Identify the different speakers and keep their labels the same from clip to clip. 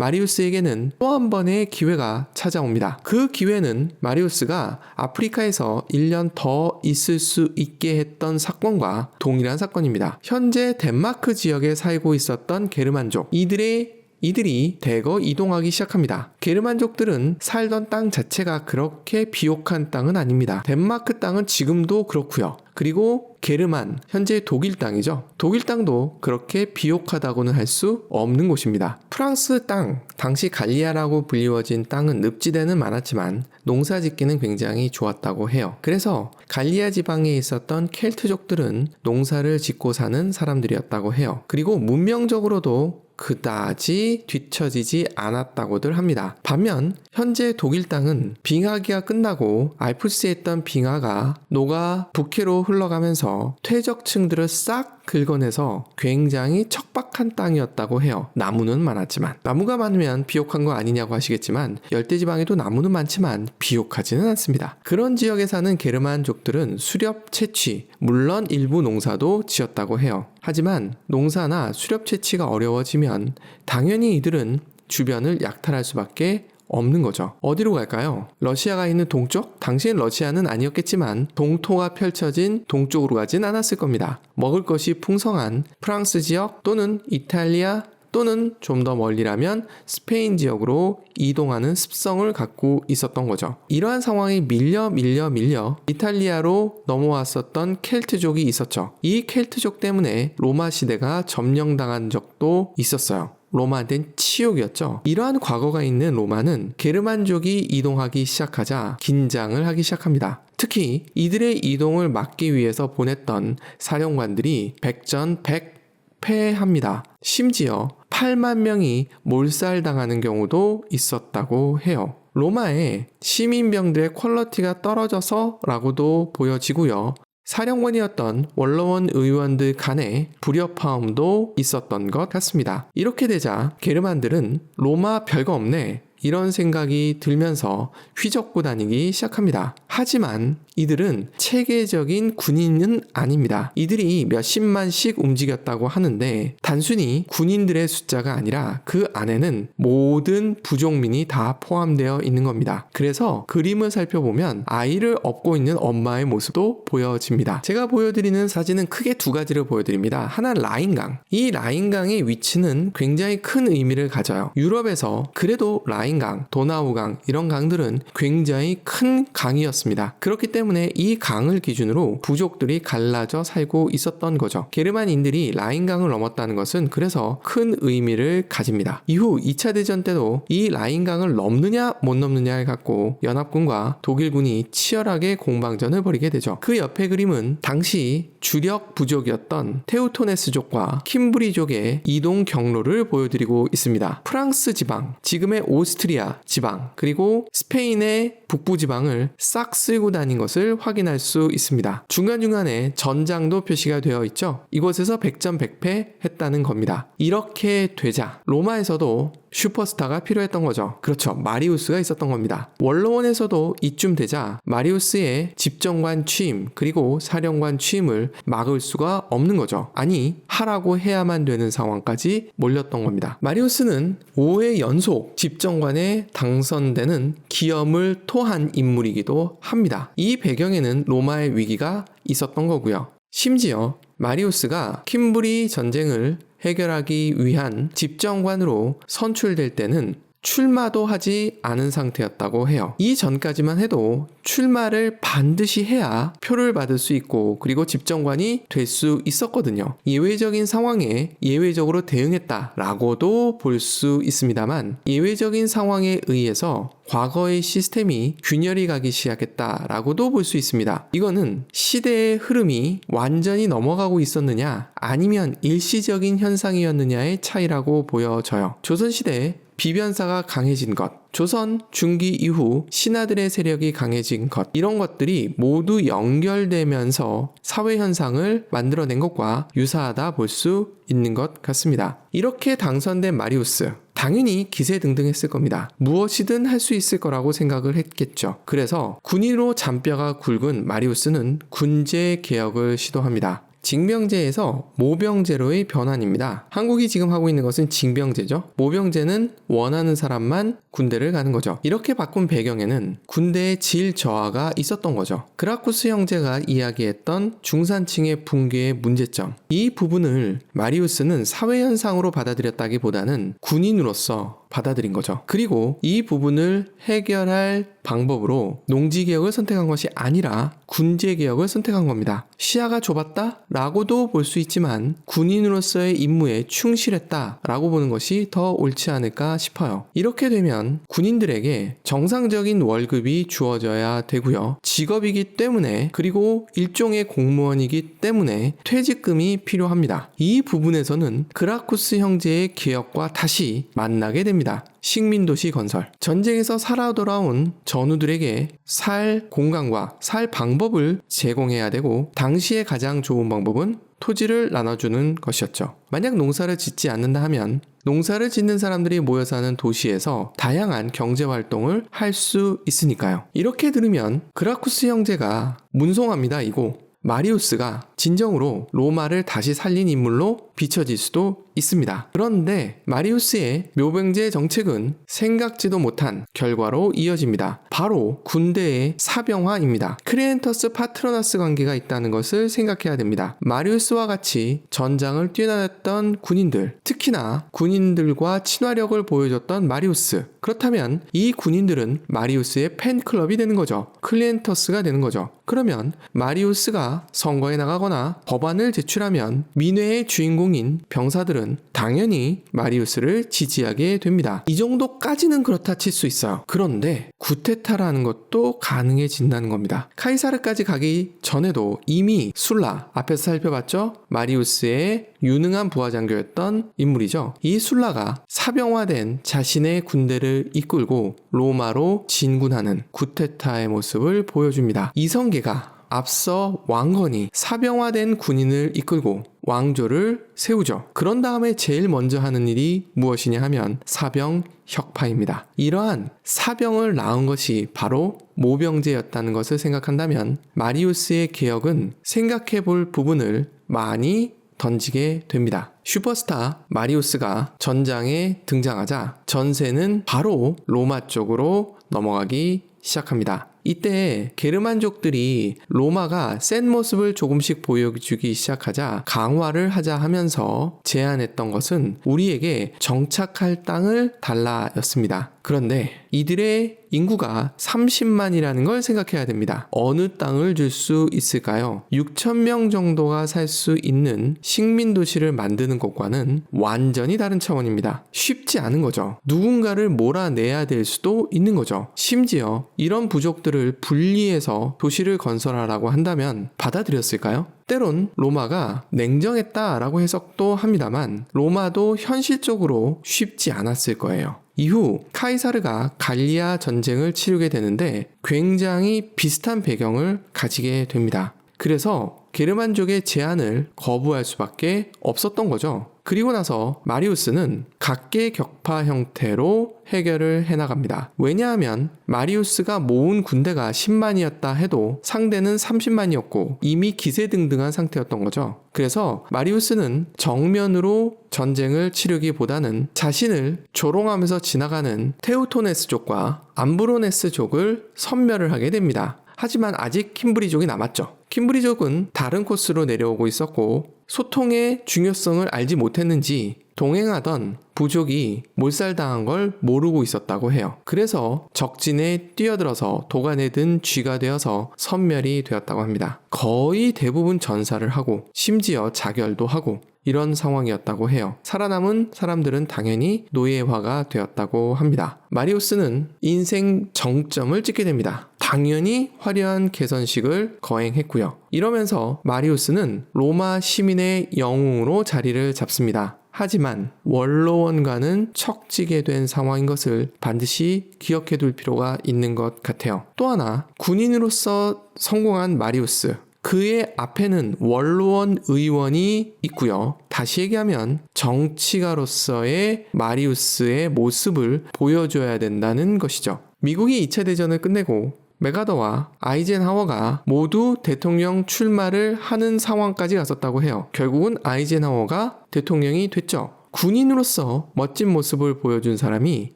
Speaker 1: 마리우스에게는 또 한 번의 기회가 찾아옵니다. 그 기회는 마리우스가 아프리카에서 1년 더 있을 수 있게 했던 사건과 동일한 사건입니다. 현재 덴마크 지역에 살고 있었던 게르만족 이들의 이들이 대거 이동하기 시작합니다. 게르만족들은 살던 땅 자체가 그렇게 비옥한 땅은 아닙니다. 덴마크 땅은 지금도 그렇고요. 그리고 게르만, 현재 독일 땅이죠. 독일 땅도 그렇게 비옥하다고는 할 수 없는 곳입니다. 프랑스 땅, 당시 갈리아라고 불리워진 땅은 늪지대는 많았지만 농사 짓기는 굉장히 좋았다고 해요. 그래서 갈리아 지방에 있었던 켈트족들은 농사를 짓고 사는 사람들이었다고 해요. 그리고 문명적으로도 그다지 뒤처지지 않았다고들 합니다. 반면 현재 독일 땅은 빙하기가 끝나고 알프스에 있던 빙하가 녹아 북해로 흘러가면서 퇴적층들을 싹 긁어내서 굉장히 척박한 땅이었다고 해요. 나무는 많았지만 나무가 많으면 비옥한 거 아니냐고 하시겠지만 열대지방에도 나무는 많지만 비옥하지는 않습니다. 그런 지역에 사는 게르만족들은 수렵 채취 물론 일부 농사도 지었다고 해요. 하지만 농사나 수렵 채취가 어려워지면 당연히 이들은 주변을 약탈할 수밖에 없는 거죠. 어디로 갈까요? 러시아가 있는 동쪽? 당시엔 러시아는 아니었겠지만 동토가 펼쳐진 동쪽으로 가진 않았을 겁니다. 먹을 것이 풍성한 프랑스 지역 또는 이탈리아 또는 좀 더 멀리라면 스페인 지역으로 이동하는 습성을 갖고 있었던 거죠. 이러한 상황이 밀려 밀려 밀려 이탈리아로 넘어왔었던 켈트족이 있었죠. 이 켈트족 때문에 로마 시대가 점령당한 적도 있었어요. 로마한테는 치욕이었죠. 이러한 과거가 있는 로마는 게르만족이 이동하기 시작하자 긴장을 하기 시작합니다. 특히 이들의 이동을 막기 위해서 보냈던 사령관들이 백전백 패합니다. 심지어 8만 명이 몰살당하는 경우도 있었다고 해요. 로마의 시민병들의 퀄러티가 떨어져서 라고도 보여지고요. 사령관이었던 원로원 의원들 간의 불협화음도 있었던 것 같습니다. 이렇게 되자 게르만들은 로마 별거 없네 이런 생각이 들면서 휘젓고 다니기 시작합니다. 하지만 이들은 체계적인 군인은 아닙니다. 이들이 몇십만씩 움직였다고 하는데 단순히 군인들의 숫자가 아니라 그 안에는 모든 부족민이 다 포함되어 있는 겁니다. 그래서 그림을 살펴보면 아이를 업고 있는 엄마의 모습도 보여집니다. 제가 보여드리는 사진은 크게 두 가지를 보여드립니다. 하나 라인강. 이 라인강의 위치는 굉장히 큰 의미를 가져요. 유럽에서 그래도 라인강, 도나우강 이런 강들은 굉장히 큰 강이었습니다. 그렇기 때문에 이 강을 기준으로 부족들이 갈라져 살고 있었던 거죠. 게르만인들이 라인강을 넘었다는 것은 그래서 큰 의미를 가집니다. 이후 2차 대전 때도 이 라인강을 넘느냐 못 넘느냐를 갖고 연합군과 독일군이 치열하게 공방전을 벌이게 되죠. 그 옆에 그림은 당시 주력 부족이었던 테우토네스족과 킴브리족의 이동 경로를 보여드리고 있습니다. 프랑스 지방, 지금의 오스트리아 지방, 그리고 스페인의 북부 지방을 싹 쓸고 다닌 것을 확인할 수 있습니다. 중간중간에 전장도 표시가 되어 있죠. 이곳에서 백전백패 했다는 겁니다. 이렇게 되자 로마에서도 슈퍼스타가 필요했던 거죠. 그렇죠. 마리우스가 있었던 겁니다. 원로원에서도 이쯤 되자 마리우스의 집정관 취임 그리고 사령관 취임을 막을 수가 없는 거죠. 아니 하라고 해야만 되는 상황까지 몰렸던 겁니다. 마리우스는 5회 연속 집정관에 당선되는 기염을 토한 인물이기도 합니다. 이 배경에는 로마의 위기가 있었던 거고요. 심지어 마리우스가 킴브리 전쟁을 해결하기 위한 집정관으로 선출될 때는 출마도 하지 않은 상태였다고 해요. 이 전까지만 해도 출마를 반드시 해야 표를 받을 수 있고 그리고 집정관이 될 수 있었거든요. 예외적인 상황에 예외적으로 대응했다라고도 볼 수 있습니다만 예외적인 상황에 의해서 과거의 시스템이 균열이 가기 시작했다라고도 볼 수 있습니다. 이거는 시대의 흐름이 완전히 넘어가고 있었느냐 아니면 일시적인 현상이었느냐의 차이라고 보여져요. 조선시대 비변사가 강해진 것, 조선 중기 이후 신하들의 세력이 강해진 것, 이런 것들이 모두 연결되면서 사회 현상을 만들어낸 것과 유사하다 볼 수 있는 것 같습니다. 이렇게 당선된 마리우스, 당연히 기세등등했을 겁니다. 무엇이든 할 수 있을 거라고 생각을 했겠죠. 그래서 군인으로 잔뼈가 굵은 마리우스는 군제 개혁을 시도합니다. 징병제에서 모병제로의 변환입니다. 한국이 지금 하고 있는 것은 징병제죠. 모병제는 원하는 사람만 군대를 가는 거죠. 이렇게 바꾼 배경에는 군대의 질 저하가 있었던 거죠. 그라쿠스 형제가 이야기했던 중산층의 붕괴의 문제점. 이 부분을 마리우스는 사회 현상으로 받아들였다기보다는 군인으로서 받아들인 거죠. 그리고 이 부분을 해결할 방법으로 농지개혁을 선택한 것이 아니라 군제개혁을 선택한 겁니다. 시야가 좁았다? 라고도 볼 수 있지만 군인으로서의 임무에 충실했다? 라고 보는 것이 더 옳지 않을까 싶어요. 이렇게 되면 군인들에게 정상적인 월급이 주어져야 되고요. 직업이기 때문에 그리고 일종의 공무원이기 때문에 퇴직금이 필요합니다. 이 부분에서는 그라쿠스 형제의 개혁과 다시 만나게 됩니다. 식민도시 건설. 전쟁에서 살아 돌아온 전우들에게 살 공간과 살 방법을 제공해야 되고, 당시에 가장 좋은 방법은 토지를 나눠주는 것이었죠. 만약 농사를 짓지 않는다 하면 농사를 짓는 사람들이 모여 사는 도시에서 다양한 경제 활동을 할 수 있으니까요. 이렇게 들으면 그라쿠스 형제가 문송합니다. 이고 마리우스가 진정으로 로마를 다시 살린 인물로 비춰질 수도 있습니다. 그런데 마리우스의 묘병제 정책은 생각지도 못한 결과로 이어집니다. 바로 군대의 사병화입니다. 크리엔터스 파트로나스 관계가 있다는 것을 생각해야 됩니다. 마리우스와 같이 전장을 뛰어다녔던 군인들, 특히나 군인들과 친화력을 보여줬던 마리우스. 그렇다면 이 군인들은 마리우스의 팬클럽이 되는 거죠. 클리엔터스가 되는 거죠. 그러면 마리우스가 선거에 나가거나 법안을 제출하면 민회의 주인공인 병사들은 당연히 마리우스를 지지하게 됩니다. 이 정도까지는 그렇다 칠 수 있어요. 그런데 구테타라는 것도 가능해진다는 겁니다. 카이사르까지 가기 전에도 이미 술라 앞에서 살펴봤죠? 마리우스의 유능한 부하장교였던 인물이죠. 이 술라가 사병화된 자신의 군대를 이끌고 로마로 진군하는 구테타의 모습을 보여줍니다. 이성계가 앞서 왕건이 사병화된 군인을 이끌고 왕조를 세우죠. 그런 다음에 제일 먼저 하는 일이 무엇이냐 하면 사병 혁파입니다. 이러한 사병을 낳은 것이 바로 모병제였다는 것을 생각한다면 마리우스의 개혁은 생각해 볼 부분을 많이 던지게 됩니다. 슈퍼스타 마리우스가 전장에 등장하자 전세는 바로 로마 쪽으로 넘어가기 시작합니다. 이때 게르만족들이 로마가 센 모습을 조금씩 보여주기 시작하자 강화를 하자 하면서 제안했던 것은 우리에게 정착할 땅을 달라였습니다. 그런데 이들의 인구가 30만이라는 걸 생각해야 됩니다. 어느 땅을 줄 수 있을까요? 6천명 정도가 살 수 있는 식민 도시를 만드는 것과는 완전히 다른 차원입니다. 쉽지 않은 거죠. 누군가를 몰아내야 될 수도 있는 거죠. 심지어 이런 부족들을 분리해서 도시를 건설하라고 한다면 받아들였을까요? 때론 로마가 냉정했다라고 해석도 합니다만 로마도 현실적으로 쉽지 않았을 거예요. 이후 카이사르가 갈리아 전쟁을 치르게 되는데 굉장히 비슷한 배경을 가지게 됩니다. 그래서 게르만족의 제안을 거부할 수밖에 없었던 거죠. 그리고 나서 마리우스는 각계 격파 형태로 해결을 해나갑니다. 왜냐하면 마리우스가 모은 군대가 10만이었다 해도 상대는 30만이었고 이미 기세등등한 상태였던 거죠. 그래서 마리우스는 정면으로 전쟁을 치르기보다는 자신을 조롱하면서 지나가는 테우토네스 족과 암브로네스 족을 섬멸을 하게 됩니다. 하지만 아직 킴브리족이 남았죠. 킴브리족은 다른 코스로 내려오고 있었고 소통의 중요성을 알지 못했는지 동행하던 부족이 몰살당한 걸 모르고 있었다고 해요. 그래서 적진에 뛰어들어서 도간에 든 쥐가 되어서 선멸이 되었다고 합니다. 거의 대부분 전사를 하고 심지어 자결도 하고 이런 상황이었다고 해요. 살아남은 사람들은 당연히 노예화가 되었다고 합니다. 마리우스는 인생 정점을 찍게 됩니다. 당연히 화려한 개선식을 거행했고요. 이러면서 마리우스는 로마 시민의 영웅으로 자리를 잡습니다. 하지만 원로원과는 척지게 된 상황인 것을 반드시 기억해 둘 필요가 있는 것 같아요. 또 하나, 군인으로서 성공한 마리우스. 그의 앞에는 원로원 의원이 있고요. 다시 얘기하면 정치가로서의 마리우스의 모습을 보여줘야 된다는 것이죠. 미국이 2차 대전을 끝내고 메가더와 아이젠하워가 모두 대통령 출마를 하는 상황까지 갔었다고 해요. 결국은 아이젠하워가 대통령이 됐죠. 군인으로서 멋진 모습을 보여준 사람이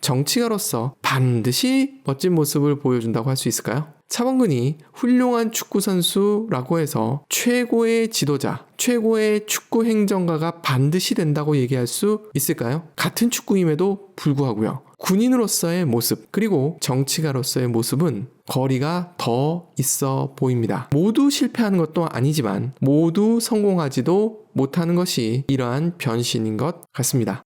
Speaker 1: 정치가로서 반드시 멋진 모습을 보여준다고 할 수 있을까요? 차범근이 훌륭한 축구 선수라고 해서 최고의 지도자, 최고의 축구 행정가가 반드시 된다고 얘기할 수 있을까요? 같은 축구임에도 불구하고요. 군인으로서의 모습, 그리고 정치가로서의 모습은 거리가 더 있어 보입니다. 모두 실패하는 것도 아니지만 모두 성공하지도 못하는 것이 이러한 변신인 것 같습니다.